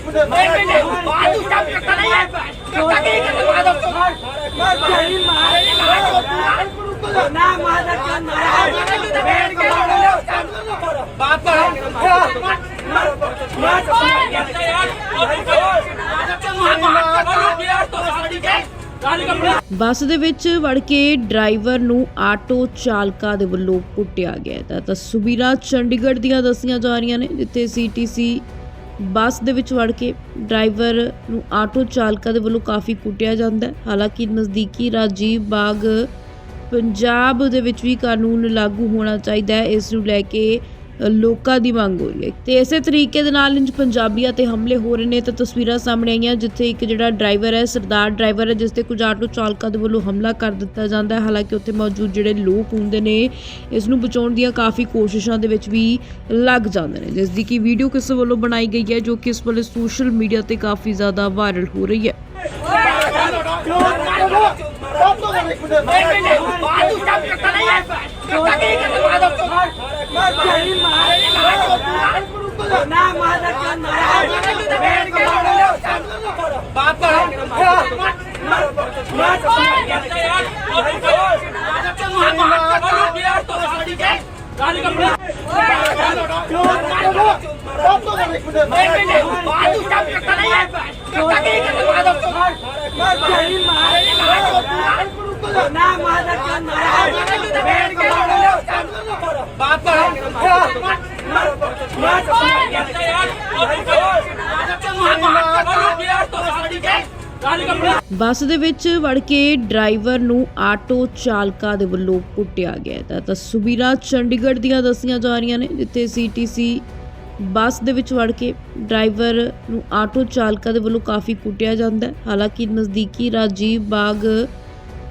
ਬਾਹਰ ਤੂੰ ਸਟਾਪ ਕਰਤਾ ਨਹੀਂ ਹੈ ਕਿਉਂ ਕੀ ਕਰਵਾ ਦੋ ਤੂੰ ਮੈਂ ਸਹੀ ਮਾਰ ਨਾ ਮਾਰ ਕੇ ਮਾਰ ਬੈਠ ਕੇ ਬਾਤ ਕਰ ਬੱਸ ਦੇ ਵਿੱਚ ਵੜ ਕੇ ਡਰਾਈਵਰ ਨੂੰ ਆਟੋ ਚਾਲਕਾ ਦੇ ਵੱਲੋਂ ਕੁੱਟਿਆ ਗਿਆ ਤਾਂ ਤਸਵੀਰਾਂ ਚੰਡੀਗੜ੍ਹ ਦੀਆਂ ਦੱਸੀਆਂ ਜਾ ਰਹੀਆਂ ਨੇ, ਜਿੱਥੇ ਸੀਟੀਸੀ ਬੱਸ ਦੇ ਵਿੱਚ ਵੜ ਕੇ ਡਰਾਈਵਰ ਨੂੰ ਆਟੋ ਚਾਲਕਾਂ ਦੇ ਵੱਲੋਂ ਕਾਫੀ ਕੁੱਟਿਆ ਜਾਂਦਾ ਹੈ। ਹਾਲਾਂਕਿ ਨਜ਼ਦੀਕੀ ਰਾਜੀਵ ਬਾਗ ਪੰਜਾਬ ਦੇ ਵਿੱਚ ਵੀ ਕਾਨੂੰਨ ਲਾਗੂ ਹੋਣਾ ਚਾਹੀਦਾ ਹੈ। ਇਸ ਨੂੰ ਲੈ ਕੇ ਲੋਕਾਂ ਦੀ ਮੰਗ ਹੋ ਰਹੀ ਹੈ। ਤੇ ਇਸੇ ਤਰੀਕੇ ਦੇ ਨਾਲ ਇੰਜ ਪੰਜਾਬੀਆਂ ਤੇ ਹਮਲੇ ਹੋ ਰਹੇ ਨੇ ਤਾਂ ਤਸਵੀਰਾਂ ਸਾਹਮਣੇ ਆਈਆਂ, ਜਿੱਥੇ ਇੱਕ ਜਿਹੜਾ ਡਰਾਈਵਰ ਹੈ, ਸਰਦਾਰ ਡਰਾਈਵਰ ਹੈ, ਜਿਸ ਤੇ ਕੁਝ ਆਟੋ ਚਾਲਕਾਂ ਦੇ ਵੱਲੋਂ ਹਮਲਾ ਕਰ ਦਿੱਤਾ ਜਾਂਦਾ ਹੈ। ਹਾਲਾਂਕਿ ਉੱਥੇ ਮੌਜੂਦ ਜਿਹੜੇ ਲੋਕ ਹੁੰਦੇ ਨੇ, ਇਸ ਨੂੰ ਬਚਾਉਣ ਦੀਆਂ ਕਾਫੀ ਕੋਸ਼ਿਸ਼ਾਂ ਦੇ ਵਿੱਚ ਵੀ ਲੱਗ ਜਾਂਦੇ ਨੇ। ਜਿਸ ਦੀ ਕਿ ਵੀਡੀਓ ਕਿਸੇ ਵੱਲੋਂ ਬਣਾਈ ਗਈ ਹੈ, ਜੋ ਕਿ ਇਸ ਵੇਲੇ ਸੋਸ਼ਲ ਮੀਡੀਆ ਤੇ ਕਾਫੀ ਜ਼ਿਆਦਾ ਵਾਇਰਲ ਹੋ ਰਹੀ ਹੈ। ਬਾਹਰ ਤੂੰ ਸਟਾਪ ਕਰਤਾ ਨਹੀਂ ਬੱਸ ਦੇ ਵਿੱਚ ਵੜ ਕੇ ਡਰਾਈਵਰ ਨੂੰ ਆਟੋ ਚਾਲਕਾ ਦੇ ਵੱਲੋਂ ਕੁੱਟਿਆ ਗਿਆ ਤਾਂ ਤਸਵੀਰਾਂ ਚੰਡੀਗੜ੍ਹ ਦੀਆਂ ਦੱਸੀਆਂ ਜਾ ਰਹੀਆਂ ਨੇ, ਜਿੱਥੇ ਸੀਟੀਸੀ ਬੱਸ ਦੇ ਵਿੱਚ ਵੜ ਕੇ ਡਰਾਈਵਰ ਨੂੰ ਆਟੋ ਚਾਲਕਾਂ ਦੇ ਵੱਲੋਂ ਕਾਫੀ ਕੁੱਟਿਆ ਜਾਂਦਾ ਹੈ। ਹਾਲਾਂਕਿ ਨਜ਼ਦੀਕੀ ਰਾਜੀਵ ਬਾਗ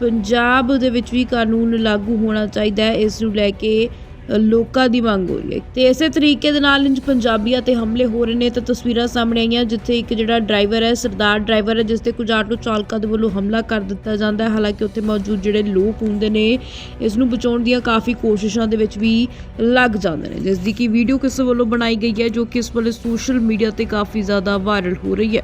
ਪੰਜਾਬ ਦੇ ਵਿੱਚ ਵੀ ਕਾਨੂੰਨ ਲਾਗੂ ਹੋਣਾ ਚਾਹੀਦਾ ਹੈ। ਇਸ ਨੂੰ ਲੈ ਕੇ ਲੋਕਾਂ ਦੀ ਮੰਗ ਹੋ ਰਹੀ ਹੈ। ਤੇ ਇਸੇ ਤਰੀਕੇ ਦੇ ਨਾਲ ਇੰਜ ਪੰਜਾਬੀਆਂ ਤੇ ਹਮਲੇ ਹੋ ਰਹੇ ਨੇ ਤਾਂ ਤਸਵੀਰਾਂ ਸਾਹਮਣੇ ਆਈਆਂ, ਜਿੱਥੇ ਇੱਕ ਜਿਹੜਾ ਡਰਾਈਵਰ ਹੈ, ਸਰਦਾਰ ਡਰਾਈਵਰ ਹੈ, ਜਿਸ ਤੇ ਕੁਝ ਆਟੋ ਚਾਲਕਾਂ ਦੇ ਵੱਲੋਂ ਹਮਲਾ ਕਰ ਦਿੱਤਾ ਜਾਂਦਾ ਹੈ। ਹਾਲਾਂਕਿ ਉੱਥੇ ਮੌਜੂਦ ਜਿਹੜੇ ਲੋਕ ਹੁੰਦੇ ਨੇ, ਇਸ ਨੂੰ ਬਚਾਉਣ ਦੀਆਂ ਕਾਫੀ ਕੋਸ਼ਿਸ਼ਾਂ ਦੇ ਵਿੱਚ ਵੀ ਲੱਗ ਜਾਂਦੇ ਨੇ। ਜਿਸ ਦੀ ਕਿ ਵੀਡੀਓ ਕਿਸੇ ਵੱਲੋਂ ਬਣਾਈ ਗਈ ਹੈ, ਜੋ ਕਿ ਇਸ ਵੇਲੇ ਸੋਸ਼ਲ ਮੀਡੀਆ ਤੇ ਕਾਫੀ ਜ਼ਿਆਦਾ ਵਾਇਰਲ ਹੋ ਰਹੀ ਹੈ।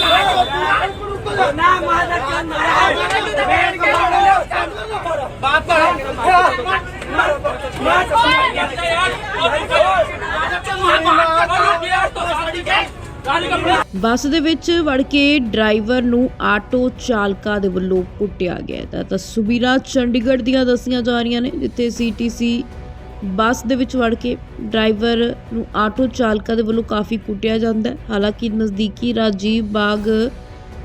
ਬੱਸ ਦੇ ਵਿੱਚ ਵੜ ਕੇ ਡਰਾਈਵਰ ਨੂੰ ਆਟੋ ਚਾਲਕਾ ਦੇ ਵੱਲੋਂ ਕੁੱਟਿਆ ਗਿਆ ਤਾਂ ਤਸਵੀਰਾਂ ਚੰਡੀਗੜ੍ਹ ਦੀਆਂ ਦੱਸੀਆਂ ਜਾ ਰਹੀਆਂ ਨੇ, ਜਿੱਥੇ ਸੀਟੀਸੀ ਬੱਸ ਦੇ ਵਿੱਚ ਵੜ ਕੇ ਡਰਾਈਵਰ ਨੂੰ ਆਟੋ ਚਾਲਕਾ ਦੇ ਵੱਲੋਂ ਕਾਫੀ ਕੁੱਟਿਆ ਜਾਂਦਾ ਹਾਲਾਂਕਿ ਨਜ਼ਦੀਕੀ ਰਾਜੀਵ ਬਾਗ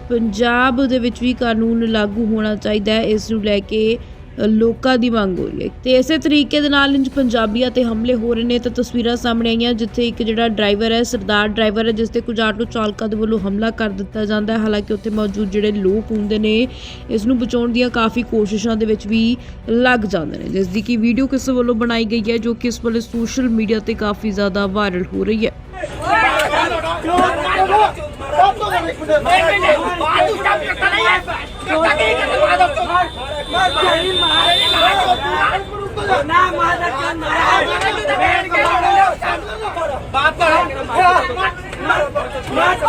ਪੰਜਾਬ ਦੇ ਵਿੱਚ ਵੀ ਕਾਨੂੰਨ ਲਾਗੂ ਹੋਣਾ ਚਾਹੀਦਾ ਹੈ, ਇਸ ਨੂੰ ਲੈ ਕੇ ਲੋਕਾਂ ਦੀ ਮੰਗ ਹੋ ਰਹੀ ਹੈ। ਤੇ ਇਸੇ ਤਰੀਕੇ ਦੇ ਨਾਲ ਇੰਜ ਪੰਜਾਬੀਆਂ ਤੇ ਹਮਲੇ ਹੋ ਰਹੇ ਨੇ ਤਾਂ ਤਸਵੀਰਾਂ ਸਾਹਮਣੇ ਆਈਆਂ, ਜਿੱਥੇ ਇੱਕ ਜਿਹੜਾ ਡਰਾਈਵਰ ਹੈ, ਸਰਦਾਰ ਡਰਾਈਵਰ ਹੈ, ਜਿਸ ਤੇ ਕੁਝ ਆਟੋ ਚਾਲਕਾਂ ਦੇ ਵੱਲੋਂ ਹਮਲਾ ਕਰ ਦਿੱਤਾ ਜਾਂਦਾ ਹੈ। ਹਾਲਾਂਕਿ ਉੱਥੇ ਮੌਜੂਦ ਜਿਹੜੇ ਲੋਕ ਹੁੰਦੇ ਨੇ, ਇਸ ਨੂੰ ਬਚਾਉਣ ਦੀਆਂ ਕਾਫੀ ਕੋਸ਼ਿਸ਼ਾਂ ਦੇ ਵਿੱਚ ਵੀ ਲੱਗ ਜਾਂਦੇ ਨੇ, ਜਿਸ ਦੀ ਕਿ ਵੀਡੀਓ ਕਿਸੇ ਵੱਲੋਂ ਬਣਾਈ ਗਈ ਹੈ, ਜੋ ਕਿ ਇਸ ਵੇਲੇ ਸੋਸ਼ਲ ਮੀਡੀਆ ਤੇ ਕਾਫੀ ਜ਼ਿਆਦਾ ਵਾਇਰਲ ਹੋ ਰਹੀ ਹੈ। બાપ